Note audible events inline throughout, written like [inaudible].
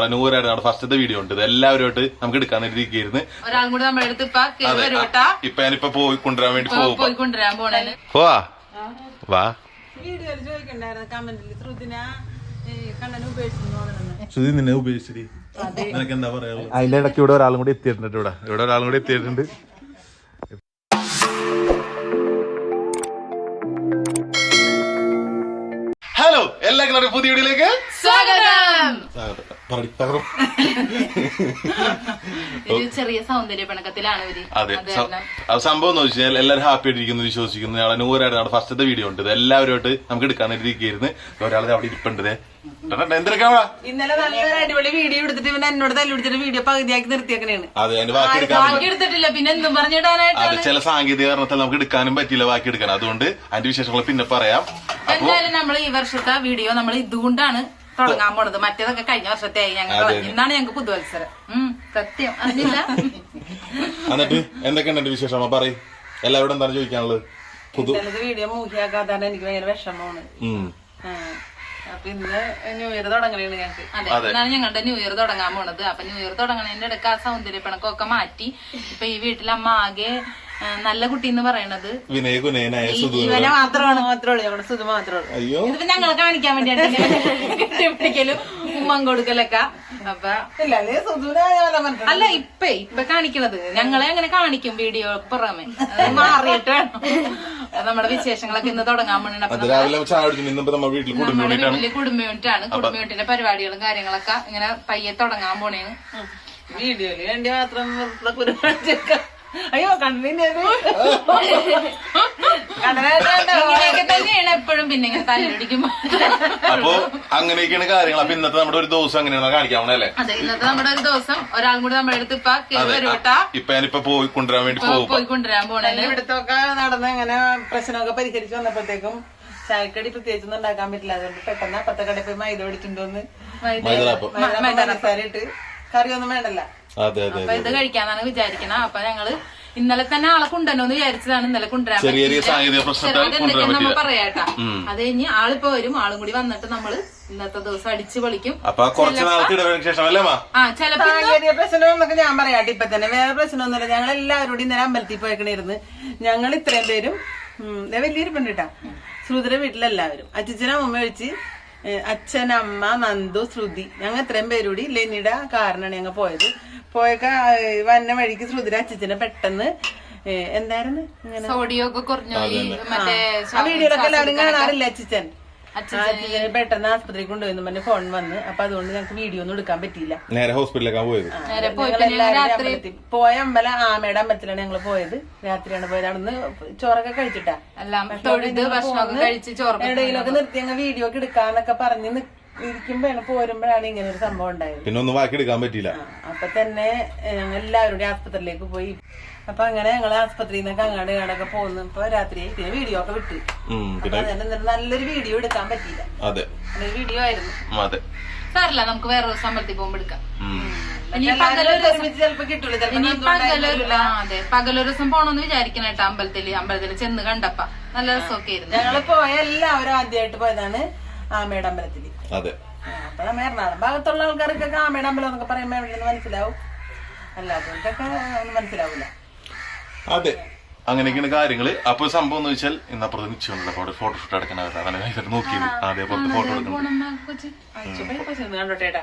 നമ്മുടെ ഫസ്റ്റത്തെ വീഡിയോ ഉണ്ട്. ഇത് എല്ലാവരുമായിട്ട് നമുക്ക് എടുക്കാൻ ഇരിക്കുന്നു ഒരാളും കൂടി നമ്മുടെ അടുത്ത് ഇപ്പൊ ഞാനിപ്പൊ പോയി കൊണ്ടുവരാൻ വേണ്ടി പോകും പോയിക്കൊണ്ടിരാൻ പോണേന് വാ വാ. വീഡിയോയിൽ ചോദിക്കണ്ടായിരുന്നു കമന്റിൽ ശ്രുതിന ശ്രുതി നിന്നെ ഉപയോഗിച്ചിട്ട് നിനക്ക് എന്താ പറയാ അതിന്റെ ഇടയ്ക്ക് ഇവിടെ ഒരാളും കൂടി എത്തിയിട്ടുണ്ട് ഇവിടെ. ഇവിടെ ഒരാളും കൂടി എത്തിയിട്ടുണ്ട്. ഹലോ എല്ലാ പുതിയ വീഡിയോയിലേക്ക് സ്വാഗതം. പറടി, ഒരു ചെറിയ സൗന്ദര്യ പിണക്കത്തിലാണ് ഇവർ. അതെ. സംഭവം എന്ന് വെച്ചാൽ എല്ലാവരും ഹാപ്പി ആയിട്ടിരിക്കുന്നു വിശ്വസിക്കുന്നു. ഞങ്ങളെ നൂറായിട്ട് നമ്മുടെ ഫസ്റ്റത്തെ വീഡിയോ ഉണ്ട്. ഇത് എല്ലാവരുമായിട്ട് നമുക്ക് എടുക്കാൻ ഇരിക്കുന്നു ഒരാളെ അവിടെ ഇരിപ്പുണ്ട് ഇന്നലെ നല്ലൊരു അടിപൊളി വീഡിയോ എടുത്തിട്ട് ഇവൻ എന്നോട് തല്ലുപിടിച്ചിട്ട് വീഡിയോ പകുതിയാക്കി നിർത്തിയേക്കണേണ് അതെ അതിന്റെ ബാക്കി എടുക്കാൻ ബാക്കി എടുത്തിട്ടില്ല. പിന്നെ എന്തും പറഞ്ഞിടാനായിട്ട് അതെ ചില സാങ്കേതിക കാരണത്താൽ നമുക്ക് എടുക്കാനും പറ്റില്ല ബാക്കി എടുക്കാൻ. അതുകൊണ്ട് അതിന്റെ വിശേഷങ്ങൾ പിന്നെ പറയാം. എന്തായാലും നമ്മൾ ഈ വർഷത്തെ വീഡിയോ നമ്മൾ ഇതുകൊണ്ടാണ് തുടങ്ങാൻ പോണത്. മറ്റേതൊക്കെ കഴിഞ്ഞ വർഷത്തെ ആയി ഞങ്ങൾ. ഇന്നാണ് ഞങ്ങൾക്ക് പുതുവത്സരം. സത്യം. അറിഞ്ഞില്ല? എന്നിട്ട് എന്തൊക്കെയുണ്ട് എന്റെ വിശേഷം? പറയും. എല്ലാവരോടും എന്താണ് ചോദിക്കാനുള്ളത്? പുതു വീഡിയോ മൂഹിയാക്കാതാണ് എനിക്ക് ഭയങ്കര വിഷമമാണ്. അപ്പൊ ഇന്ന് ന്യൂ ഇയർ തുടങ്ങണേണ് ഞങ്ങക്ക്. അതെ. ഇന്നാണ് ഞങ്ങളുടെ ന്യൂ ഇയർ തുടങ്ങാൻ പോണത്. അപ്പൊ ന്യൂ ഇയർ തുടങ്ങണതിന്റെ ഇടയ്ക്ക് ആ സൗന്ദര്യ പിണക്കമൊക്കെ മാറ്റി. ഇപ്പൊ ഈ വീട്ടിലമ്മ ആകെ നല്ല കുട്ടി എന്ന് പറയണത്. വിനയ കുനയനായ സുധു. ഇവനെ മാത്രമാണ് മാത്രമേ ഉള്ളൂ ഞങ്ങളുടെ സുധു മാത്രമേ ഇതിപ്പോ ഞങ്ങളെ കാണിക്കാൻ വേണ്ടിയാണ് ഉമ്മം കൊടുക്കലൊക്കെ അപ്പൊ അല്ലേ? ഇപ്പ ഇപ്പൊ കാണിക്കണത്. ഞങ്ങളെ അങ്ങനെ കാണിക്കും വീഡിയോ പുറമെ. മാറിയിട്ട് വേണം. നമ്മുടെ വിശേഷങ്ങളൊക്കെ ഇന്ന് തുടങ്ങാൻ പോണേ കുടുംബ വീട്ടിൽ കുടുംബ യൂണിറ്റാണ്. കുടുംബ യൂണിറ്റിന്റെ പരിപാടികളും കാര്യങ്ങളൊക്കെ ഇങ്ങനെ പയ്യെ തുടങ്ങാൻ പോണേന് വീഡിയോയിൽ വേണ്ടി മാത്രം. അയ്യോ കണ്ണിന്റെ ഇങ്ങനെയൊക്കെ തന്നെയാണ് എപ്പോഴും പിന്നെ ഇങ്ങനെ തല്ലുപിടിക്കുമ്പോ അപ്പൊ അങ്ങനെയൊക്കെയാണ് കാര്യങ്ങൾ. അപ്പൊ ഇന്നത്തെ നമ്മുടെ ഒരു ദിവസം അങ്ങനെയാണ് കാണിക്കാവണല്ലേ അതെ ഇന്നത്തെ നമ്മുടെ ഒരു ദിവസം ഒരാൾ കൂടി നമ്മുടെ അടുത്ത് ഇപ്പൊ ഇപ്പൊ ഞാനിപ്പോ പോയി കൊണ്ടുവരാൻ വേണ്ടി പോകും കൊണ്ടുവരാൻ പോണല്ലേ ഇവിടത്തൊക്കെ നടന്ന് ഇങ്ങനെ പ്രശ്നമൊക്കെ പരിഹരിച്ചു വന്നപ്പോഴത്തേക്കും ചായക്കടി പ്രത്യേകിച്ചൊന്നും ഉണ്ടാക്കാൻ പറ്റില്ല. അതുകൊണ്ട് പെട്ടെന്ന് അപ്പത്തെ കടയിൽ പോയി മൈദ മേടിച്ചിട്ടുണ്ടോന്ന് മൈദ മൈദാരിട്ട് കറിയൊന്നും വേണ്ടല്ല. അപ്പൊ ഇത് കഴിക്കാന്നാണ് വിചാരിക്കണ. അപ്പൊ ഞങ്ങൾ ഇന്നലെ തന്നെ ആളെ എന്ന് വിചാരിച്ചതാണ് ഇന്നലെ കൊണ്ടുവരാൻ ചെറിയ ചെറിയ പറ്റിയില്ല. സാങ്കേതിക പ്രശ്നത്താൽ അതെന്തൊക്കെയാന്ന് കൊണ്ടുവരാൻ നമ്മ പറ്റില്ല പറയാട്ടാ അത് കഴിഞ്ഞ് ആളിപ്പോ വരും. ആളും കൂടി വന്നിട്ട് നമ്മൾ ഇന്നത്തെ ദിവസം അടിച്ച് പൊളിക്കും. സാങ്കേതിക പ്രശ്നം ഞാൻ പറയാട്ടെ. ഇപ്പൊ തന്നെ വേറെ പ്രശ്നമൊന്നുമില്ല. ഞങ്ങൾ എല്ലാവരും കൂടി ഇന്നലെ അമ്പലത്തിൽ പോയിക്കണിരുന്ന് ഞങ്ങൾ ഇത്രയും പേരും ഞാൻ വലിയൊരു പെണ്ണിട്ടാ ശ്രുതിയുടെ വീട്ടിലെല്ലാവരും. അച്ഛനും അമ്മ ഒഴിച്ച് അച്ഛൻ അമ്മ നന്ദു ശ്രുതി. ഞങ്ങൾ ഇത്രയും പേരുകൂടി ലെനിയുടെ കാരണമാണ് ഞങ്ങൾ പോയത്. പോയൊക്കെ വന്ന വഴിക്ക് ശ്രുതിര അച്ഛനെ പെട്ടെന്ന് എന്തായിരുന്നു? ഇങ്ങനെ. സോഡിയോ ഒക്കെ കുറഞ്ഞു ആ വീഡിയോയിലൊക്കെ എല്ലാവരും കാണാറില്ല അച്ഛൻ അച്ഛനെ പെട്ടെന്ന് ആസ്പത്രിയിൽ കൊണ്ടുപോയി പറഞ്ഞ ഫോൺ വന്ന്. അപ്പൊ അതുകൊണ്ട് ഞങ്ങൾക്ക് വീഡിയോ ഒന്നും എടുക്കാൻ പറ്റിയില്ല. നേരെ ഹോസ്പിറ്റലിലേക്കാണ് പോയത്. നേരെ പോയി അമ്പലം ആമയുടെ അമ്പലത്തിലാണ് ഞങ്ങൾ പോയത്. രാത്രിയാണ് പോയത്. അവിടുന്ന് ചോറൊക്കെ കഴിച്ചിട്ടാ. എവിടെയെങ്കിലൊക്കെ നിർത്തി ഞങ്ങൾ വീഡിയോ ഒക്കെ എടുക്കാന്നൊക്കെ പറഞ്ഞ് പോരുമ്പോഴാണ് ഇങ്ങനെ ഒരു സംഭവം ഉണ്ടായത്. പിന്നെ ഒന്നും ബാക്കി എടുക്കാൻ പറ്റിയില്ല. അപ്പൊ തന്നെ ഞങ്ങൾ എല്ലാവരും കൂടി ആസ്പത്രിയിലേക്ക് പോയി. അപ്പൊ അങ്ങനെ ഞങ്ങൾ ആസ്പത്രിയിൽ നിന്നൊക്കെ അങ്ങാട് ഇങ്ങാടൊക്കെ പോകുന്നു ഇപ്പൊ രാത്രി പിന്നെ വീഡിയോ ഒക്കെ വിട്ടു. അപ്പൊ അതന്നെ നല്ലൊരു വീഡിയോ എടുക്കാൻ പറ്റിയില്ല. അതെ. നല്ലൊരു വീഡിയോ ആയിരുന്നു. അതെ. സാറില്ല നമുക്ക് വേറെ ദിവസം അമ്പലത്തിൽ പോകുമ്പോ എടുക്കാം. പകലൊരു ദിവസം പോണോന്ന് വിചാരിക്കണ കേട്ടോ അമ്പലത്തിൽ. അമ്പലത്തിൽ ചെന്ന് കണ്ടപ്പ. നല്ല രസമൊക്കെ ആയിരുന്നു. ഞങ്ങൾ പോയ എല്ലാവരും ആദ്യമായിട്ട് പോയതാണ്. ആമയുടെ അമ്പലത്തിൽ അതെ അപ്പൊ നമ്മ എറണാകുളം ഭാഗത്തുള്ള ആൾക്കാർക്കൊക്കെ ആമയുടെ അമ്പലം എന്നൊക്കെ പറയുമ്പോ എവിടെയെന്ന് മനസ്സിലാവും. അല്ലാത്തവർക്കൊക്കെ ഒന്നും മനസ്സിലാവൂല. അതെ. അങ്ങനെയൊക്കെയാണ് കാര്യങ്ങൾ അപ്പൊ സംഭവം എന്ന് വെച്ചാൽ ഇന്നപ്പുറത്ത് നിശ്ചയമുണ്ട് അപ്പൊ അവിടെ ഫോട്ടോഷൂട്ട് എടുക്കാനായിട്ട് അങ്ങനെ കഴിഞ്ഞിട്ട് നോക്കിയത് ആദ്യം പുറത്ത് ഫോട്ടോ. കണ്ടോട്ടേട്ടാ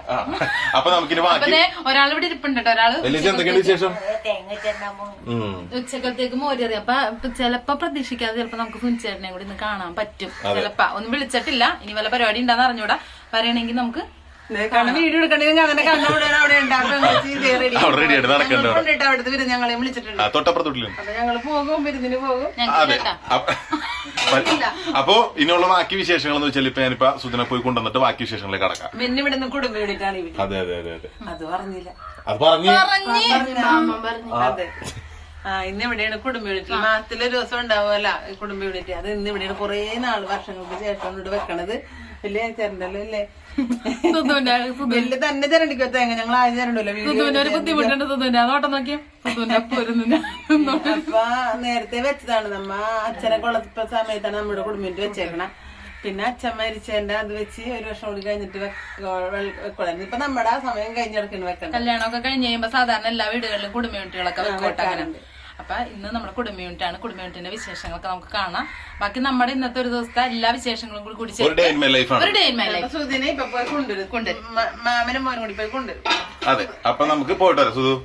അപ്പൊ നമുക്കിനി ബാക്കി ഒരാൾ ഇവിടെ ഇരിപ്പുണ്ട് ഒരാൾ എന്തൊക്കെയാണ് വിശേഷം. ഉച്ചക്കലത്തേക്ക് മോരറി അപ്പൊ ചിലപ്പോ പ്രതീക്ഷിക്കാതെ ചിലപ്പോ നമുക്ക് ഫുൻചേട്ടനെ കൂടി ഇന്ന് കാണാൻ പറ്റും. ചിലപ്പോ. ഒന്നും വിളിച്ചിട്ടില്ല. ഇനി വല്ല പരിപാടി ഉണ്ടാന്ന് അറിഞ്ഞൂടാ. പറയണെങ്കിൽ നമുക്ക് വീഡിയോ എടുക്കണമെങ്കിൽ അങ്ങനെ കണ്ണവിടെ അവിടെ. അവിടുത്തെ ഞങ്ങളെ വിളിച്ചിട്ടുണ്ട്. അപ്പൊ ഞങ്ങൾ പോകും വിരുന്നിന് പോകും. അതെ. കേട്ടാ. ഇനിയുള്ള ബാക്കി വിശേഷങ്ങൾ എന്ന് വെച്ചാൽ ഇപ്പൊ ഞാനിപ്പോ സുധന പോയി കൊണ്ടുവന്നിട്ട് ബാക്കി വിശേഷങ്ങളിലേക്ക് കടക്കാം. പിന്നെ ഇവിടുന്ന് കുടുംബ വീടിട്ടാണ് അതെ അതെ അതെ അതെ. അത് പറഞ്ഞില്ല. അത് പറഞ്ഞു? ഇന്ന് ഇവിടെയാണ് കുടുംബ യൂണിറ്റ് മാസത്തിലൊരു ദിവസം ഉണ്ടാവുമല്ല കുടുംബ യൂണിറ്റ് അത് ഇന്ന് ഇവിടെയാണ് കൊറേ നാൾ വർഷങ്ങൾക്ക് ശേഷം ഇവിടെ വെക്കണത്. വലിയ ചേരണ്ടല്ലോ അല്ലേ? വലിയ തന്നെ ചിരണ്ടിക്കോ തേങ്ങ. ഞങ്ങൾ ആദ്യം ചേരണ്ടല്ലോ ബുദ്ധിമുട്ടുണ്ട് നോട്ടം നോക്കിയോ. അപ്പൊ നേരത്തെ വെച്ചതാണ്. നമ്മ അച്ഛനെ കൊള്ളപ്പ സമയത്താണ് നമ്മുടെ കുടുംബ യൂണിറ്റ് വെച്ചേക്കണ. പിന്നെ അച്ഛൻ മരിച്ചതിന്റെ അത് വെച്ച് ഒരു വർഷം കൂടി കഴിഞ്ഞിട്ട് വെക്കണം ഇപ്പൊ നമ്മുടെ ആ സമയം കഴിഞ്ഞെടുക്കുന്നു വെക്കണം കല്യാണമൊക്കെ കഴിഞ്ഞ് കഴിയുമ്പോ സാധാരണ എല്ലാ വീടുകളിലും കുടുംബ യൂണിറ്റുകളൊക്കെ വെക്കോട്ടെ അപ്പൊ ഇന്ന് നമ്മുടെ കുടുംബ യൂണിറ്റ് ആണ് കുടുംബ യൂണിറ്റിന്റെ വിശേഷങ്ങളൊക്കെ നമുക്ക് കാണാം. ബാക്കി നമ്മുടെ ഇന്നത്തെ ഒരു ദിവസത്തെ എല്ലാ വിശേഷങ്ങളും കൂടി കൂടി ഒരു ഡേ ഇൻ മൈ ലൈഫാണ് ഒരു ഡേ ഇൻ മൈ ലൈഫ് സുധിനെ ഇപ്പൊ പോയി കൊണ്ടുവരും. മ- മാമനും മോനും കൂടി പോയി കൊണ്ടുവരും. അതെ. അപ്പൊ നമുക്ക് പോയിട്ട് വരാം. സുധു.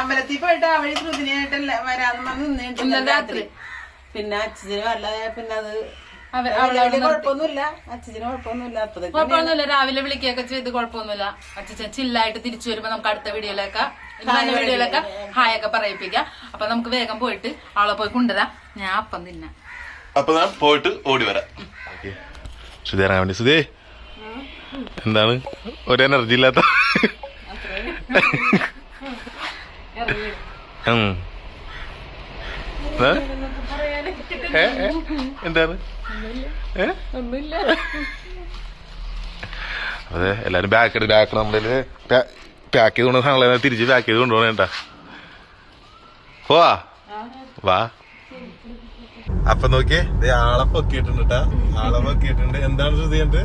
അമ്പലത്തിൽ പോയിട്ട് ആ സുധിനായിട്ട് വരാന്ന് പറഞ്ഞ് രാത്രി. പിന്നെ അച്ഛന് വല്ല പിന്നെ അത് കുഴപ്പമൊന്നുമില്ല. അച്ഛന് കുഴപ്പമൊന്നുമില്ല. രാവിലെ വിളിക്കുകയൊക്കെ ചെയ്ത് കുഴപ്പമൊന്നുമില്ല. അച്ഛൻ ചില്ലായിട്ട് തിരിച്ചു വരുമ്പോ നമുക്ക് അടുത്ത വീഡിയോയിലൊക്കെ ഇന്നത്തെ വീഡിയോയിലൊക്കെ ഹായ് ഒക്കെ പറയിപ്പിക്കാം. അപ്പൊ നമുക്ക് വേഗം പോയിട്ട് അവളെ പോയി കൊണ്ടുവരാം. ഞാൻ അപ്പം തിന്നാം അപ്പൊ ഞാൻ പോയിട്ട് ഓടി വരാം. സുധി ഇറങ്ങാൻ വേണ്ടി. സുധി എന്താണ്? ഒരു എനർജി ഇല്ലാത്ത? എന്താണ്? അതെ എല്ലാരും ബാക്ക് ബാക്ക് നമ്മളിൽ പാക്ക് ചെയ്ത് കൊണ്ട് സാധനങ്ങൾ തിരിച്ച് പാക്ക് ചെയ്ത് കൊണ്ടുപോകണേട്ടാ പോവാ. വാ. അപ്പൊ നോക്കിയേ ആളെ പൊക്കിയിട്ടുണ്ട് കേട്ടാ ആളെ പൊക്കിയിട്ടുണ്ട്. എന്താണ് ശ്രദ്ധിക്കേണ്ടത്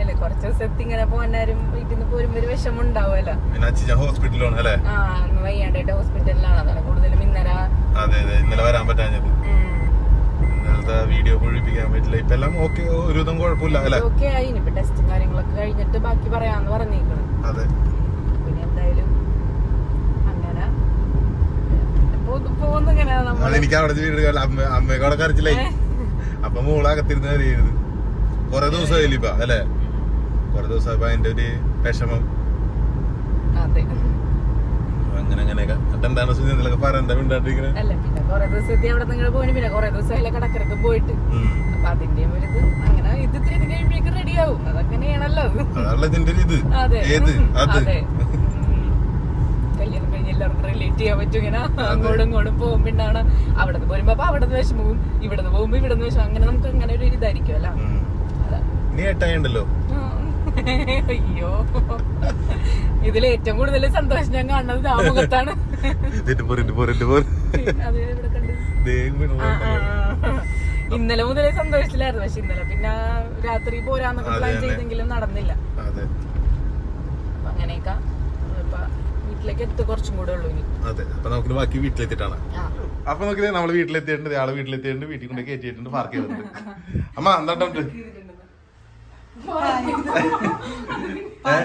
അല്ല കുറച്ച് ദിവസത്തെ ഇങ്ങനെ പോകാനും വീട്ടിൽ നിന്ന് പോരുമ്പോ ഒരു വിഷമം ഉണ്ടാവുമല്ലോ അച്ഛൻ ഞാൻ ഹോസ്പിറ്റലിലാണ് അല്ലേ? വയ്യാണ്ടായിട്ട് ഹോസ്പിറ്റലിലാണ് അതാണ് കൂടുതലും ഇന്നലെ അതെ അതെ. ഇന്നലെ വരാൻ പറ്റാഞ്ഞത്. ഇന്നലത്തെ വീഡിയോ ഒഴിപ്പിക്കാൻ പറ്റില്ല. ഇപ്പൊ എല്ലാം ഓക്കെ ഒരുവിധം കുഴപ്പമില്ല അല്ലേ? ഓക്കെ ആയി. ഇനിയിപ്പോ ടെസ്റ്റും കാര്യങ്ങളൊക്കെ കഴിഞ്ഞിട്ട് ബാക്കി പറയാന്ന് പറഞ്ഞേക്കണം അതെ. പിന്നെ എന്തായാലും അങ്ങനെ. പോകുന്നു ഇങ്ങനെ നമ്മൾ അതെനിക്ക് അവിടെ വീട് അമ്മ അമ്മയൊക്കെ അവിടെ കരച്ചില്ലായി അപ്പൊ മോളകത്തിരുന്ന് കരയരുത്. കൊറേ ദിവസമായില്ല ഇപ്പൊ അല്ലേ? കൊറേ ദിവസമായപ്പോ അതിന്റെ ഒരു വിഷമം. അങ്ങനെ അങ്ങനെയൊക്കെ. എന്താണ് എന്തെങ്കിലുമൊക്കെ പറയണ്ട മിണ്ടാണ്ടിരിക്കണേ? അല്ല പിന്നെ കൊറേ ദിവസത്തെ അവിടെ നിങ്ങൾ പോയി. പിന്നെ കൊറേ ദിവസം അതിലെ കടക്കരക്ക് പോയിട്ട്. അപ്പൊ അതിന്റെയും ഒരു ഇത്. അങ്ങനെ ഇത് ഇത്തിരി ഇത് കഴിയുമ്പോഴേക്ക് അതങ്ങനെയാണല്ലോ. അതാണല്ലോ ഇതിന്റെ ഒരു ഇത്. ഏത്? അത്. കല്യാണം കഴിഞ്ഞ് എല്ലാവർക്കും റിലേറ്റ് ചെയ്യാൻ പറ്റും. ഇങ്ങനെ അങ്ങോട്ടും ഇങ്ങോട്ടും പോകുമ്പോണ്ടാണ് അവിടെ നിന്ന് പോരുമ്പോ അപ്പൊ അവിടെ നിന്ന് വിഷമവും ഇവിടെ നിന്ന് പോകുമ്പോ ഇവിടെ നിന്ന് വിഷമം അങ്ങനെ നമുക്ക് അങ്ങനെ ഒരു ഇതായിരിക്കും അല്ല? ഉണ്ടല്ലോ? [laughs] അയ്യോ. ഇതിൽ ഏറ്റവും കൂടുതൽ സന്തോഷം ഞാൻ കാണുന്നത് [laughs] ആ മുഖത്താണ്. ഇന്നലെ മുതലേ സന്തോഷത്തിലായിരുന്നു പക്ഷെ ഇന്നലെ പിന്നെ രാത്രി പോരാന്നൊക്കെ പ്ലാൻ ചെയ്തെങ്കിലും നടന്നില്ല. അങ്ങനെയൊക്കെ വീട്ടിലേക്ക് എത്തി കുറച്ചും കൂടെ ഉള്ളൂ ഇനി. അതെ അപ്പൊ നമുക്ക് ബാക്കി വീട്ടിലെത്തിയിട്ടാണ്. ആ. അപ്പൊ നോക്കിയത് നമ്മൾ വീട്ടിലെത്തിയിട്ടുണ്ട് ആൾ വീട്ടിലെത്തിയിട്ടുണ്ട് വീട്ടിൽ കൊണ്ട് കയറ്റിയിട്ടുണ്ട് പാർക്ക് ചെയ്തിട്ടുണ്ട്. [laughs] അമ്മ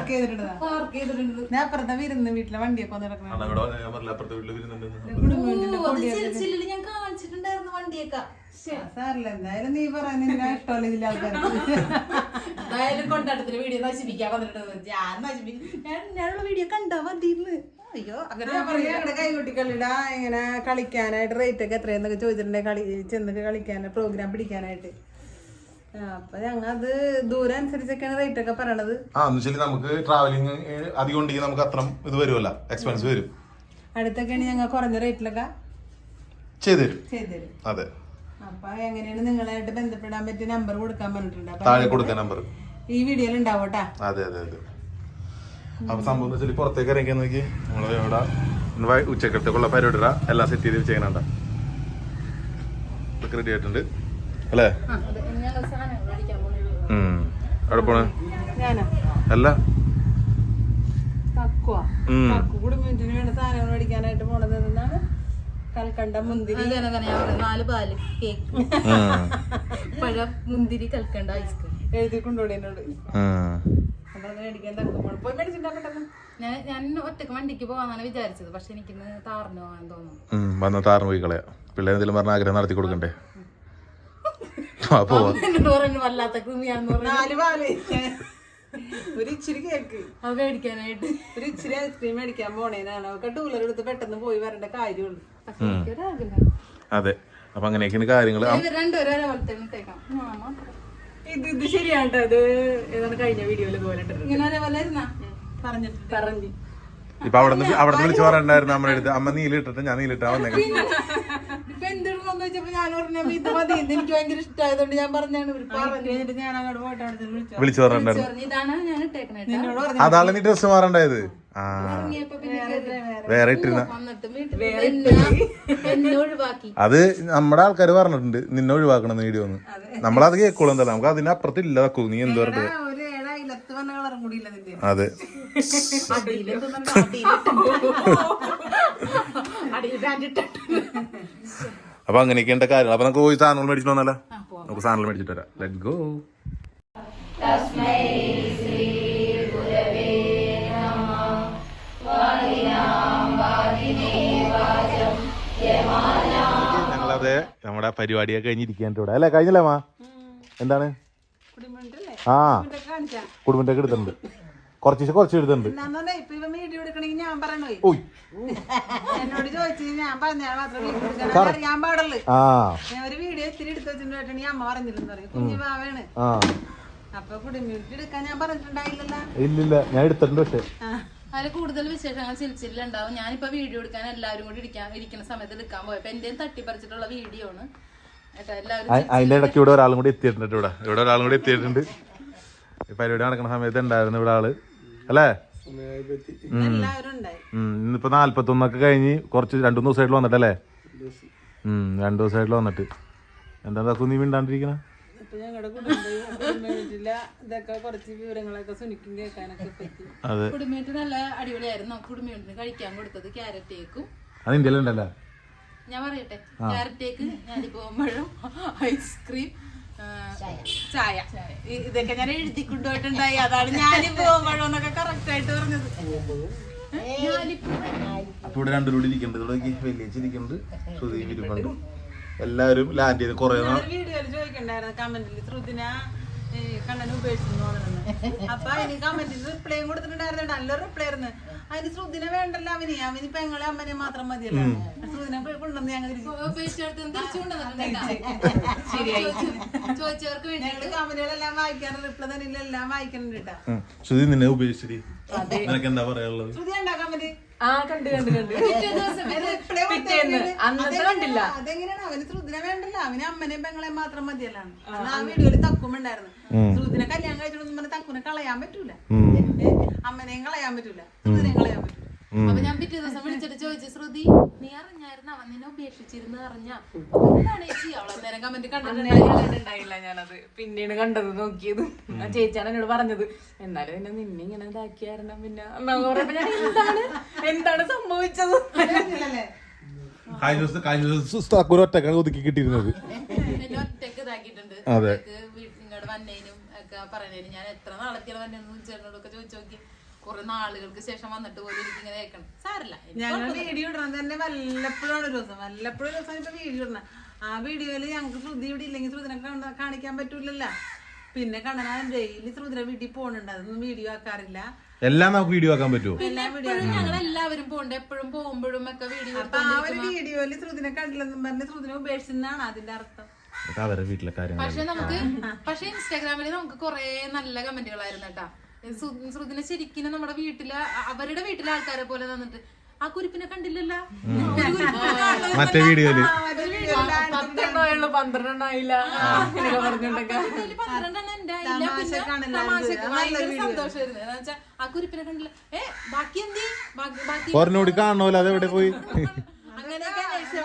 ചെയ്തിട്ടുണ്ടതാ ഞാൻ അപ്പുറത്തെ വിരുന്ന് വീട്ടിലെ വണ്ടിയൊക്കെ വന്ന് കിടക്കണം അപ്പുറത്തെ വീട്ടിൽ വരുന്നുണ്ട് ഞാൻ കാണിച്ചിട്ടുണ്ടായിരുന്നു വണ്ടിയൊക്കെ. സാറില്ല എന്തായാലും നീ പറയുന്ന ഇഷ്ടമല്ല ആൾക്കാർക്ക്. എന്തായാലും കൊണ്ടാട്ടത്തിന് വീഡിയോ നശിപ്പിക്കാൻ വന്നിട്ടുണ്ട്. ഞാൻ നശിപ്പിക്കും. ഞാൻ ഞാനുള്ള വീഡിയോ കണ്ടാ മതിന്ന്. അയ്യോ അങ്ങനെ ഞങ്ങളുടെ കൈകൊട്ടിക്കളിയുടെ ഇങ്ങനെ കളിക്കാനായിട്ട് റേറ്റ് ഒക്കെ എത്രയെന്നൊക്കെ ചോദിച്ചിട്ടുണ്ടെങ്കിൽ കളി ചെന്നൊക്കെ കളിക്കാൻ പ്രോഗ്രാം പിടിക്കാനായിട്ട്. ആ, അപ്പൊ ഞങ്ങൾ അത് ദൂരം അനുസരിച്ചൊക്കെയാണ് റേറ്റ് ഒക്കെ പറയണത്. ആ വെച്ചാൽ നമുക്ക് ട്രാവലിംഗ് അധികം ഉണ്ടെങ്കിൽ നമുക്ക് അത്ര ഇത് വരുമല്ല എക്സ്പെൻസ് വരും. അടുത്തൊക്കെയാണ് ഞങ്ങൾ കുറഞ്ഞ റേറ്റിലൊക്കെ ചെയ്തു തരും. അതെ. അപ്പൊ എങ്ങനെയാണ് നിങ്ങളായിട്ട് ബന്ധപ്പെടാൻ പറ്റിയ നമ്പർ കൊടുക്കാൻ പറഞ്ഞിട്ടുണ്ട്. താഴെ കൊടുത്ത നമ്പർ ഈ വീഡിയോയിൽ അതെ അതെ അതെ. അപ്പൊ സംഭവം എന്ന് വെച്ചാൽ പുറത്തേക്ക് നോക്കി നമ്മൾ ഇവിടെ ഇന്ന് വൈ- പരിപാടി ഇടാ എല്ലാം സെറ്റ് ചെയ്ത് വെച്ചേക്കണണ്ട. ഇതൊക്കെ റെഡി ആയിട്ടുണ്ട്. അല്ലേ? എവിടെ പോണേ? അല്ല. തക്കുവ ഉം. തക്കു കുടുംബത്തിന് വേണ്ട സാധനങ്ങൾ മേടിക്കാനായിട്ട് പോണത് എന്നാണ് കൽക്കണ്ട മുന്തിരി. നാല് പാൽ കേക്ക് ഉം. പഴം മുന്തിരി കൽക്കണ്ട ഐസ്ക്രീം എഴുതി ഞാൻ ഞാൻ ഒറ്റയ്ക്ക് വണ്ടിക്ക് പോവാന്നാണ് വിചാരിച്ചത്. പക്ഷെ എനിക്ക് താറിന് പോകാൻ തോന്നുന്നു. വന്ന താറിന് പോയി കളയാ. പിള്ളേർ എന്തെങ്കിലും പറഞ്ഞ ആഗ്രഹം നടത്തി കൊടുക്കണ്ടേ? അപ്പോ വല്ലാത്ത കൃമിയാന്ന് പറഞ്ഞു. നാല് പാൽ. ഒരു ഇച്ചിരി കേക്ക് അത് മേടിക്കാനായിട്ട് ഒരു ഇച്ചിരി ഐസ്ക്രീം മേടിക്കാൻ പോണേനാണ്. അവർക്ക് ടൂലർ എടുത്ത് പെട്ടെന്ന് പോയി വരേണ്ട കാര്യമുള്ളൂ. പക്ഷെ എനിക്കൊരാഗ്രഹം അതെ. അപ്പൊ അങ്ങനെയൊക്കെയാണ് കാര്യങ്ങൾ ഇവർ രണ്ടുപേരും ഒരേപോലത്തെ ഇട്ടേക്കാം ഞാൻ മാത്രം. ഇത് ഇത് ശരിയാണ് ട്ടോ. ഇത് ഏതാണ് കഴിഞ്ഞ വീഡിയോയിൽ പോലെ ഇട്ടിട്ടുണ്ട്. ഇങ്ങനെ ഒരേപോലെ ഇരുന്നാ? പറഞ്ഞിട്ട്. പറഞ്ഞു. ഇപ്പൊ അവിടെ നിന്ന് അവിടെ നിന്ന് വിളിച്ചു പറയണ്ടായിരുന്നു നമ്മുടെ അടുത്ത്. അമ്മ നീലിട്ടിട്ട് ഞാൻ നീലിട്ടാ വന്നേക്കാം ഇപ്പൊ വെച്ചപ്പോ ഞാൻ പറഞ്ഞ ഇത് മതി. ഇത് എനിക്ക് ഭയങ്കര ഇഷ്ടമായതുകൊണ്ട് ഞാൻ പറഞ്ഞാണ് ഇവർ പറഞ്ഞു. ഞാൻ അങ്ങോട്ട് പോയിട്ട് ചെന്ന് വിളിച്ചു. വിളിച്ചു പറഞ്ഞിട്ടുണ്ടായിരുന്നു. പറഞ്ഞു ഇതാണ് ഞാൻ ഇട്ടേക്കണേ എന്നോട് പറഞ്ഞു. അതാണ് നീ ഡ്രസ് മാറണ്ടായത് ആ. ഇറങ്ങിയപ്പോ പിന്നെ കേറി. വേറെ ഇട്ടിരുന്ന വന്നിട്ട് വീട്ടിൽ എന്നെ- എന്നെ ഒഴിവാക്കി. അത് നമ്മുടെ ആൾക്കാർ പറഞ്ഞിട്ടുണ്ട് നിന്നെ ഒഴിവാക്കണം വീഡിയോ ഒന്ന് നമ്മളത് കേൾക്കുള്ളൂ എന്തായാലും. നമുക്ക് അതിനപ്പുറത്ത് ഇല്ല വെക്കൂ നീ എന്തോ ഒരു ഏഴ ഇലത്ത് വന്ന കളറും കൂടി ഇല്ല നിന്റെ. അതെ. അടിയിലെന്തുന്നുണ്ട്? അടിയിലിട്ട്. അടിയിൽ പാന്റ് ഇട്ടിട്ട്. [laughs] അപ്പൊ അങ്ങനെയൊക്കെ ഉണ്ട് കാര്യങ്ങൾ. അപ്പൊ നമുക്ക് പോയി സാധനങ്ങൾ മേടിച്ചിട്ട് വന്നല്ലോ നമുക്ക് സാധനങ്ങൾ മേടിച്ചിട്ട് വരാം. ലെറ്റ് ഗോ ഞങ്ങളതെ നമ്മുടെ പരിപാടിയൊക്കെ കഴിഞ്ഞിരിക്കാൻ ഇവിടെ. അല്ലേ? കഴിഞ്ഞല്ലേ മാ? എന്താണ്? ആ. കാണിച്ചാ. കുടുംബത്തെ എടുത്തിട്ടുണ്ട്. കുറച്ച് കുറച്ച് എഴുതുന്നുണ്ട് എന്നോട് ചോദിച്ചു ഞാൻ പറഞ്ഞാൽ അറിയാൻ പാടുള്ളു. ഞാൻ ഒരു വീഡിയോ ഇത്തിരി എടുത്ത് വെച്ചിട്ടുണ്ടെങ്കിൽ അമ്മ പറഞ്ഞില്ലെന്ന് പറയും. കുഞ്ഞു ഭാവേണ് ആ. അപ്പൊ കുടുംബത്തിൽ എടുക്കാൻ ഞാൻ പറഞ്ഞിട്ടുണ്ടായില്ലല്ലോ. ഇല്ലില്ല ഞാൻ എടുത്തിട്ടുണ്ട് പക്ഷേ. അതിൽ കൂടുതൽ വിശേഷങ്ങൾ ചിരിച്ചില്ലുണ്ടാവും ഞാനിപ്പോ വീഡിയോ എടുക്കാൻ എല്ലാവരും കൂടി ഇരിക്കാൻ ഇരിക്കുന്ന സമയത്ത് എടുക്കാൻ പോയപ്പോ എന്റെയും തട്ടിപ്പറിച്ചിട്ടുള്ള വീഡിയോ ആണ്. അതിന്റെ ഇടയ്ക്ക് ഇവിടെ ഒരാളും കൂടി എത്തിയിട്ടുണ്ട് ഇവിടെ. ഇവിടെ ഒരാളും കൂടി എത്തിയിട്ടുണ്ട്. പരിപാടി നടക്കുന്ന സമയത്ത് ഉണ്ടായിരുന്നു ഇവിടെ ആൾ. അല്ലേ? എല്ലാവരും നാല്പത്തി ഒന്നൊക്കെ ഇന്നിപ്പോ കഴിഞ്ഞ് കുറച്ച് രണ്ടു മൂന്ന് ദിവസമായിട്ട് വന്നിട്ടല്ലേ ഉം രണ്ടു ദിവസമായിട്ട് വന്നിട്ട്. എന്താ നീ മിണ്ടാണ്ടിരിക്കണ? അതെ. കുടുംബേറ്റ് നല്ല അടിപൊളിയായിരുന്നു. കഴിക്കാൻ കൊടുത്തത് ക്യാരറ്റ് കേക്കും. അത് ഇന്ത്യയിലുണ്ടല്ലേ? ഞാൻ പറയട്ടെ ക്യാരറ്റ് കേക്ക് ഞാനിപ്പോ ഐസ്ക്രീം ചായ. ഇതൊക്കെ ഞാൻ എഴുതി കൊണ്ടുപോയിട്ടുണ്ടായി അതാണ് ഞാനിപ്പോ പഴം എന്നൊക്കെ കറക്റ്റ് ആയിട്ട് പറഞ്ഞത്. അപ്പൊ ഇവിടെ രണ്ടു കൂടി ഇരിക്കുന്നുണ്ട്. ഇവിടെ വലിയ ഇരിക്കുന്നുണ്ട്. ശ്രുതി ഇരിപ്പുണ്ട് എല്ലാവരും ലാൻഡ് ചെയ്ത് കൊറേ ചോദിക്കണ്ടായിരുന്നു. കമന്റിൽ ശ്രുതിന ഈ കണ്ണനെ ഉപേക്ഷിച്ചു അപ്പൊ എനിക്ക് കമന്റിൽ റിപ്ലൈയും കൊടുത്തിട്ടുണ്ടായിരുന്നു നല്ലൊരു റിപ്ലൈ ആയിരുന്നു. അതിന് ശ്രുതിനെ വേണ്ടല്ലോ അവന്. അവന് പെങ്ങളെ അമ്മനെ മാത്രം മതിയല്ലോ. ശ്രുതിനെ കൊണ്ടുവന്ന് ഞങ്ങൾ ഞങ്ങൾ കമന്റുകളെല്ലാം വായിക്കാറ് റിപ്ലൈ തന്നെ എല്ലാം കേട്ടോ. ശ്രുതി നിന്നെ ഉപേക്ഷിച്ചിട്ട് നിനക്ക് എന്താ പറയാനുള്ളത്? ശ്രുതി ഉണ്ടാ കമന്റ് ആ കണ്ട് കണ്ട് കണ്ട്. [laughs] പിറ്റേ ദിവസം റിപ്ലൈ പിറ്റേന്ന് അന്നത്തെ കണ്ടില്ല. അതെങ്ങനെയാണ്? അവന് ശ്രുതിനെ വേണ്ടല്ലോ. അവന് അമ്മനെയും പെങ്ങളെയും മാത്രം മതിയല്ലാണ്. ആ വീഡിയോയിൽ തക്കുമുണ്ടായിരുന്നു ശ്രുതിനെ കല്യാണം കഴിച്ചിട്ടൊന്നും പറഞ്ഞ തക്കുനെ കളയാൻ പറ്റൂല. അമ്മനെയും കളയാൻ പറ്റൂല. ശ്രുതിനെ കളയാൻ പറ്റൂല. അപ്പൊ ഞാൻ പിറ്റേ ദിവസം വിളിച്ചിട്ട് ചോദിച്ചു ശ്രുതി നീ അറിഞ്ഞായിരുന്നു? അവൻ നിന്നെ ഉപേക്ഷിച്ചിരുന്നു അറിഞ്ഞ? എന്താണ് ചേച്ചി? അവളെ നേരം കമന്റ് കണ്ടിട്ടുണ്ടായില്ല ഉണ്ടായില്ല ഞാനത്. പിന്നീട് കണ്ടത് നോക്കിയത്. ആ ചേച്ചിയാണ് എന്നോട് പറഞ്ഞത്. എന്നാലും പിന്നെ നിന്നെ ഇങ്ങനെ ഇതാക്കിയായിരുന്നു പിന്നെ. എന്നാ ഞാൻ എന്താണ്? എന്താണ് സംഭവിച്ചത്? കഴിഞ്ഞ ദിവസം കഴിഞ്ഞ ദിവസം. താക്കൂർ ഒറ്റക്കാണ് ഒതുക്കി കിട്ടിയിരുന്നത്. എന്നെ ഒറ്റയ്ക്ക് ഇതാക്കിയിട്ടുണ്ട്. വീട്ടിൽ ഇങ്ങോട്ട് വന്നേനും ഒക്കെ പറഞ്ഞതിനും ഞാൻ എത്ര നാളൊക്കെയാണ് വന്നതെന്ന് ചേട്ടനോടൊക്കെ ചോദിച്ചു നോക്കി. കുറെ നാളുകൾക്ക് ശേഷം വന്നിട്ട് പോലും എനിക്ക് ഇങ്ങനെ കേൾക്കണം. സാറില്ല ഞങ്ങൾ വീഡിയോ ഇടണം തന്നെ. വല്ലപ്പോഴാണ് ഒരു ദിവസം. വല്ലപ്പോഴും ഒരു ദിവസം ഇപ്പൊ വീഡിയോ ഇടണം. ആ വീഡിയോയിൽ ഞങ്ങൾക്ക് ശ്രുതി ഇവിടെ ഇല്ലെങ്കിൽ ശ്രുതിനെ കാണിക്കാൻ പറ്റൂലല്ലോ. പിന്നെ കണ്ണനാ ഡെയിലി ശ്രുതിനെ വീട്ടിൽ പോകണുണ്ട് അതൊന്നും വീഡിയോ ആക്കാറില്ല. എല്ലാം നമുക്ക് വീഡിയോ ആക്കാൻ പറ്റുമോ? പിന്നെ എപ്പോഴും ഞങ്ങൾ എല്ലാവരും പോകണ്ട. എപ്പോഴും പോകുമ്പോഴും ഒക്കെ വീഡിയോ അപ്പൊ ആ ഒരു വീഡിയോയിൽ ശ്രുതിനെ കണ്ടില്ലെന്നും പറഞ്ഞ് ശ്രുതിനെ ഉപേക്ഷിച്ചെന്നാണ് അതിന്റെ അർത്ഥം. അതൊക്കെ അവരുടെ വീട്ടിലെ കാര്യങ്ങൾ പക്ഷെ നമുക്ക് പക്ഷെ ഇൻസ്റ്റാഗ്രാമിൽ നമുക്ക് കുറെ നല്ല കമന്റുകളായിരുന്നു കേട്ടാ. ശ്രുതിനെ ശരിക്കും നമ്മുടെ വീട്ടിലെ അവരുടെ വീട്ടിലെ ആൾക്കാരെ പോലെ തന്നിട്ട് ആ കുരിപ്പിനെ കണ്ടില്ലല്ലോ? മറ്റേ വീഡിയോയിൽ. പത്തെണ്ണമായുള്ളൂ പന്ത്രണ്ടെണ്ണായില്ല. സന്തോഷമായിരുന്നു. എന്ന് വെച്ചാ ആ കുരിപ്പിനെ കണ്ടില്ല. ഏ ബാക്കി എന്തി? ബാക്കി ബാക്കി ഒരെണ്ണോടി കാണണമല്ലോ അതെവിടെ പോയി? അങ്ങനെയൊക്കെ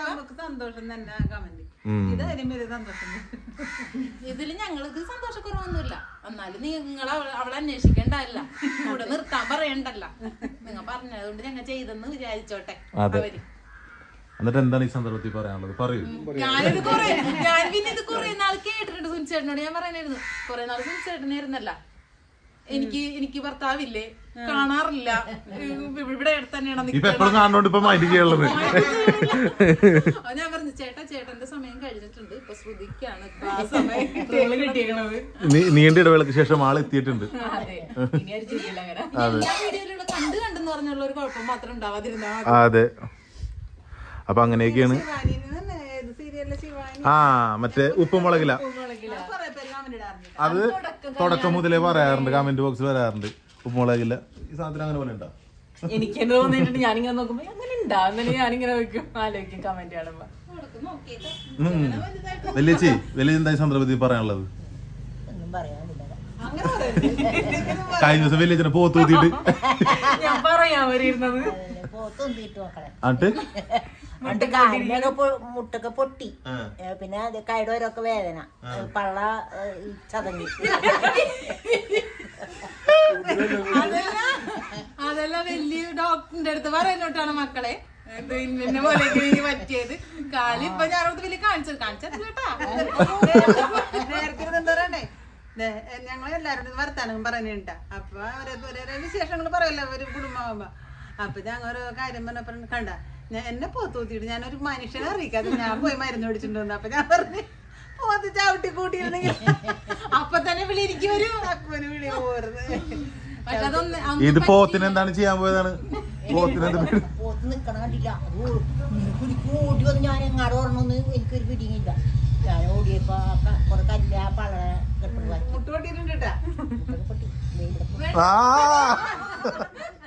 നമുക്ക് സന്തോഷം തന്നെ കമന്റ് ഇതിൽ ഞങ്ങൾക്ക് സന്തോഷക്കുറവൊന്നുമില്ല. എന്നാലും നിങ്ങൾ അവളെ അന്വേഷിക്കണ്ടല്ല ഇവിടെ നിർത്താൻ പറയണ്ടല്ല നിങ്ങൾ പറഞ്ഞതുകൊണ്ട് ഞങ്ങൾ ചെയ്തെന്ന് വിചാരിച്ചോട്ടെ. അവർ. എന്നിട്ട് എന്താണ് ഈ സന്ദർഭത്തിൽ പറയാനുള്ളത്? പറയൂ. ഞാനിത് കൊറേ ഞാൻ പിന്നെ ഇത് കൊറേ നാൾ കേട്ടിട്ടുണ്ട് സുനിച്ചേട്ടനോട് ഞാൻ പറയുന്നായിരുന്നു കൊറേ നാൾ സുനിച്ചേട്ടനായിരുന്നല്ല. എനിക്ക് എനിക്ക് ഭർത്താവില്ലേ? കാണാറില്ല. ഇവിടെ അടുത്ത് തന്നെയാണ് ഇപ്പൊ എപ്പോഴും കാണുന്നോണ്ട് ഇപ്പൊ മൈൻഡ് [laughs] ഞാൻ പറഞ്ഞു ചേട്ടാ ചേട്ടന്റെ സമയം കഴിഞ്ഞിട്ടുണ്ട്. ഇപ്പൊ ശ്രുതിക്കാണ് നീണ്ട ഇടവേളക്ക് ശേഷം ആൾ എത്തിയിട്ടുണ്ട്. [laughs] കണ്ട് കണ്ടെന്ന് പറഞ്ഞുള്ള ഒരു കുഴപ്പം മാത്രം ഉണ്ടാവാതിരുന്ന അതെ. അപ്പൊ അങ്ങനെയൊക്കെയാണ്. ആ മറ്റേ ഉപ്പുമുളകില. ഇടാറുണ്ട് അത് തുടക്കം മുതലേ പറയാറുണ്ട് കമന്റ് ബോക്സിൽ വരാറുണ്ട് ഉപ്പുമുളകില്ല ഈ സാധനം അങ്ങനെ പോലെ ഉണ്ടോ എനിക്ക് എന്ത് തോന്നിയിട്ടുണ്ട് ഞാനിങ്ങനെ നോക്കുമ്പോ അങ്ങനെ ഉണ്ടാ എന്നിട്ട് ഞാനിങ്ങനെ വെക്കും ആലോചിക്കും കമന്റ് കാണുമ്പോ. നോക്കിയിട്ട് വലിയ എന്തായി സന്ദർഭത്തിൽ പറയാനുള്ളത്. കഴിഞ്ഞ ദിവസം വലിയ പോത്ത് കൂത്തിയിട്ട് ഞാൻ പറയാൻ വരിയിരുന്നത് എന്നിട്ട് എന്നിട്ട് കാലിനൊക്കെ പൊ- മുട്ടൊക്കെ പൊട്ടി. ഏ, പിന്നെ അത് കൈടോരൊക്കെ വേദന. ഏ, പള്ള ഏ, ചതഞ്ഞു. അതല്ല അതല്ല വലിയ ഡോക്ടറിന്റെ അടുത്ത് പറയുന്നോട്ടാണ് മക്കളെ. ഇത് ഇന്ന പോലെ എനിക്ക് പറ്റിയത്. കാലി ഇപ്പൊ ഞാനോട് വലിയ കാണിച്ചത്. നേരത്തെ എന്താ പറയണ്ടേ? എ, ഞങ്ങൾ എല്ലാവരും വർത്താനം പറയുന്നുണ്ട അപ്പൊ ഓരോ ഓരോ വിശേഷങ്ങൾ പറയല്ലോ ഒരു കുടുംബമാകുമ്പോ അപ്പൊ ഞങ്ങൾ ഓരോ കാര്യം പറഞ്ഞപ്പോ കണ്ട ഞാൻ എന്നെ പോത്തൂത്തിയിട്ട് ഞാനൊരു മനുഷ്യനെ അറിയിക്കാതെ ഞാൻ പോയി മരുന്ന് മേടിച്ചിട്ടുണ്ട് അപ്പൊ ഞാൻ പറഞ്ഞു പോത്ത് ചവിട്ടി കൂട്ടിയിരുന്നെങ്കിൽ [laughs] അപ്പൊ തന്നെ വിളി എനിക്ക് വരും അക്കുവിന് വിളി പോരുന്നത് പക്ഷെ അതൊന്ന് ഇത് പോത്തിന് എന്താണ് ചെയ്യാൻ പോയതാണ്? പോത്തിന് എന്ത് പേടി? പോത്ത് നിക്കണ കണ്ടില്ല. അത് ഓടി വന്ന് ഞാൻ എങ്ങാട് ഓടണമെന്ന് എനിക്കൊരു പിടിയില്ല ഞാൻ ഓടിയപ്പോ ആ ക- കുറെ കല്ല് ആ പള്ള കെട്ടുവാക്കി കേട്ടാ. പൊട്ടി. ദേ ഇവിടെ പൊട്ടി. ആ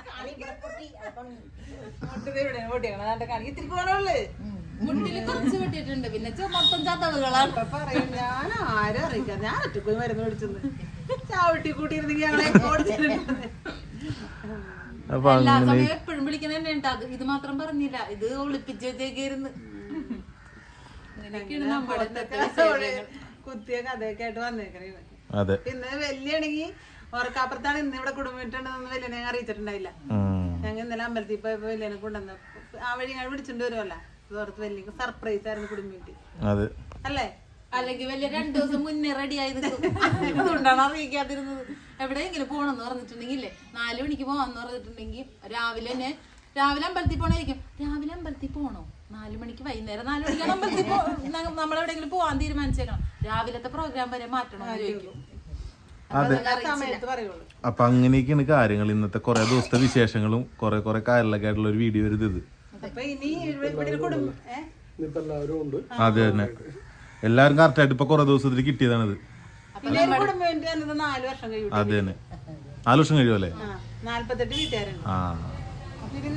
കാൽ ഇവിടെ പൊട്ടി അപ്പം മുട്ട് ദേ ഇവിടെ പൊട്ടിയാണ് അതാണ്ട് കാണിക്ക്. ഇത്തിരി പോണുള്ളു മുട്ടിൽ കുറച്ച് വെട്ടിയിട്ടുണ്ട്. പിന്നെ മൊത്തം ചതവുകളാണ് പറയും ഞാൻ ആരും അറിയിക്കാം? ഞാൻ മരുന്ന് ചവിട്ടി കൂട്ടിയിരുന്നെങ്കിൽ ഞങ്ങളെ എല്ലാ സമയം എപ്പോഴും വിളിക്കണ തന്നെ ഇത് മാത്രം പറഞ്ഞില്ല. ഇത് ഒളിപ്പിച്ച് വെച്ചേക്കായിരുന്നു ഇങ്ങനെയൊക്കെയാണ് നമ്മുടെ കുത്തിയ കഥയൊക്കെ ആയിട്ട് വന്നേക്കണേ അതെ. ഇന്ന് വലിയാണെങ്കിൽ ഓർക്കാപ്പുറത്താണ് ഇന്ന് ഇവിടെ കുടുംബിട്ടുണ്ടെന്ന് വലിയ ഞങ്ങൾ അറിയിച്ചിട്ടുണ്ടായില്ല. ഞങ്ങൾ ഇന്നലെ അമ്പലത്തിൽ പോയപ്പോ വലിയനെ കൊണ്ടുവന്ന ആ വഴി ഞങ്ങൾ വിളിച്ചിട്ട് വരുമല്ല ഓർത്ത് വലിയ സർപ്രൈസ് ആയിരുന്നു കുടുംബീട്ട്. അതെ. അല്ലേ? അല്ലെങ്കിൽ വലിയ രണ്ടു ദിവസം മുന്നേ റെഡി ആയി നിൽക്കും അതുകൊണ്ടാണ് അറിയിക്കാതിരുന്നത്. എവിടെയെങ്കിലും പോണെന്ന് പറഞ്ഞിട്ടുണ്ടെങ്കിൽ നാല് മണിക്ക് പോവാന്ന് പറഞ്ഞിട്ടുണ്ടെങ്കിൽ രാവിലെ തന്നെ രാവിലെ അമ്പലത്തിൽ പോണായിരിക്കും രാവിലെ അമ്പലത്തിൽ പോണോ? നാല് മണിക്ക് വൈകുന്നേരം നാല് മണിക്കാണ് അമ്പലത്തിൽ നമ്മളെവിടെയെങ്കിലും പോവാൻ തീരുമാനിച്ചേക്കണം. രാവിലത്തെ പ്രോഗ്രാം വരെ മാറ്റണം എന്ന് ചോദിക്കും. അതെ. അപ്പൊ അങ്ങനെയൊക്കെയാണ് കാര്യങ്ങൾ. ഇന്നത്തെ കുറെ ദിവസത്തെ വിശേഷങ്ങളും കുറെ കുറെ കാര്യങ്ങളൊക്കെ ആയിട്ടുള്ള ഒരു വീഡിയോ ഒരു അതെ തന്നെ. എല്ലാരും കറക്റ്റ് ആയിട്ട് ഇപ്പൊ കുറെ ദിവസത്തിൽ കിട്ടിയതാണിത് അതെ തന്നെ. നാല് വർഷം കഴിയുമല്ലേ? ആ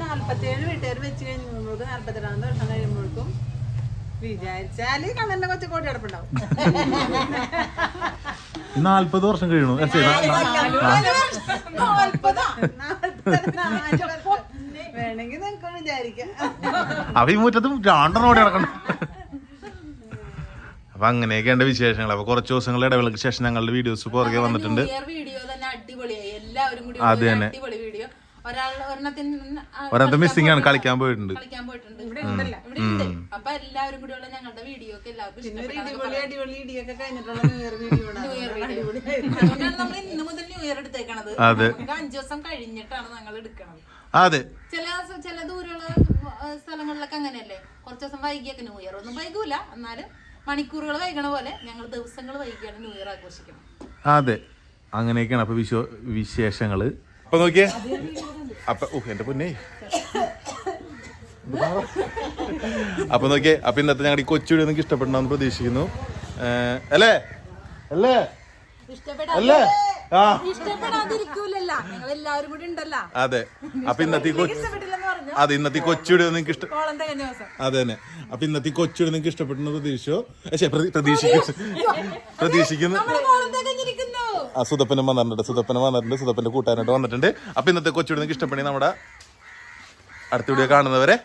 നാല്പത്തേഴ് വീട്ടുകാർ വെച്ച് കഴിയുമ്പോഴേക്കും നാല്പത്തെട്ടാമത്തെ വർഷം കഴിയുമ്പോഴേക്കും വിചാരിച്ചാൽ കണ്ണന്റെ കൊച്ചു കോടി അടപ്പുണ്ടാവും നാല്പത് വർഷം കഴിയണു. വേണമെങ്കിൽ നിങ്ങൾക്ക് വിചാരിക്കാം. അപ്പൊ ഈ മുറ്റത്തും രണ്ടെണ്ണം ഓടി നടക്കണം അപ്പൊ അങ്ങനെയൊക്കെയാണ് വിശേഷങ്ങൾ അപ്പൊ കുറച്ച് ദിവസങ്ങളുടെ ഇടവേളക്ക് ശേഷം ഞങ്ങളുടെ വീഡിയോസ് പുറകെ വന്നിട്ടുണ്ട്. ഇയർ വീഡിയോ തന്നെ അടിപൊളിയായി. എല്ലാവരും കൂടി അത് തന്നെ. ഒരാൾ ഒരെണ്ണത്തിന് മിസ്സിംഗ് ആണ്. കളിക്കാൻ പോയിട്ടുണ്ട്. കളിക്കാൻ പോയിട്ടുണ്ട്. ഇവിടെ ഉണ്ട്. അപ്പൊ എല്ലാവരും കൂടി ഉള്ള ഞങ്ങളുടെ വീഡിയോ ഒക്കെ എല്ലാവർക്കും ഒരു ഇഷ്ടപ്പെട്ടു അടിപൊളി ഇടിയൊക്കെ കഴിഞ്ഞിട്ടുള്ള ന്യൂ ഇയർ വീഡിയോ അതുകൊണ്ടാണ് നമ്മൾ ഇന്ന് മുതൽ ന്യൂ ഇയർ എടുത്തേക്കണത്. അതെ. നമുക്ക് അഞ്ചു ദിവസം കഴിഞ്ഞിട്ടാണ് ഞങ്ങൾ എടുക്കണത്. അതെ. ചില ചില ദൂരമുള്ള സ്ഥലങ്ങളിലൊക്കെ അങ്ങനെയല്ലേ? കുറച്ച് ദിവസം വൈകിയൊക്കെ ന്യൂ ഇയർ ഒന്നും വൈകൂല. എന്നാലും മണിക്കൂറുകൾ വൈകണ പോലെ ഞങ്ങൾ ദിവസങ്ങൾ വൈകിയാണ് ന്യൂ ഇയർ ആഘോഷിക്കുന്നത്. അതെ. അങ്ങനെയൊക്കെയാണ് അപ്പൊ വിശോ വിശേഷങ്ങൾ. അപ്പൊ നോക്കിയേ. അപ്പൊ ഊഹ് എന്റെ പൊന്നേ. അപ്പൊ നോക്കിയേ അപ്പൊ ഇന്നത്തെ ഞങ്ങളുടെ ഈ കൊച്ചു വീഡിയോ നിങ്ങൾക്ക് ഇഷ്ടപ്പെടണമെന്ന് പ്രതീക്ഷിക്കുന്നു. അല്ലേ? അല്ലേ? അല്ലേ? ആ. അതെ. അപ്പൊ ഇന്നത്തെ അതെ ഇന്നത്തെ കൊച്ചുവിടെ നിങ്ങൾക്ക് ഇഷ്ടം അതെ തന്നെ. അപ്പൊ ഇന്നത്തെ കൊച്ചുവിടെ നിങ്ങൾക്ക് ഇഷ്ടപ്പെട്ടെന്ന് പ്രതീക്ഷിച്ചോ. പക്ഷേ പ്രതീക്ഷിക്കുന്നു. പ്രതീക്ഷിക്കുന്നു. സുതപ്പനും വന്നിട്ടുണ്ട്. സുതപ്പനും വന്നിട്ടുണ്ട്. സുതപ്പന്റെ കൂട്ടാനായിട്ട് വന്നിട്ടുണ്ട്. അപ്പൊ ഇന്നത്തെ കൊച്ചു നിങ്ങൾക്ക് ഇഷ്ടപ്പെടുന്ന നമ്മുടെ അടുത്ത വീഡിയോ കാണുന്നവരെ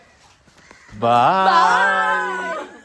ബൈ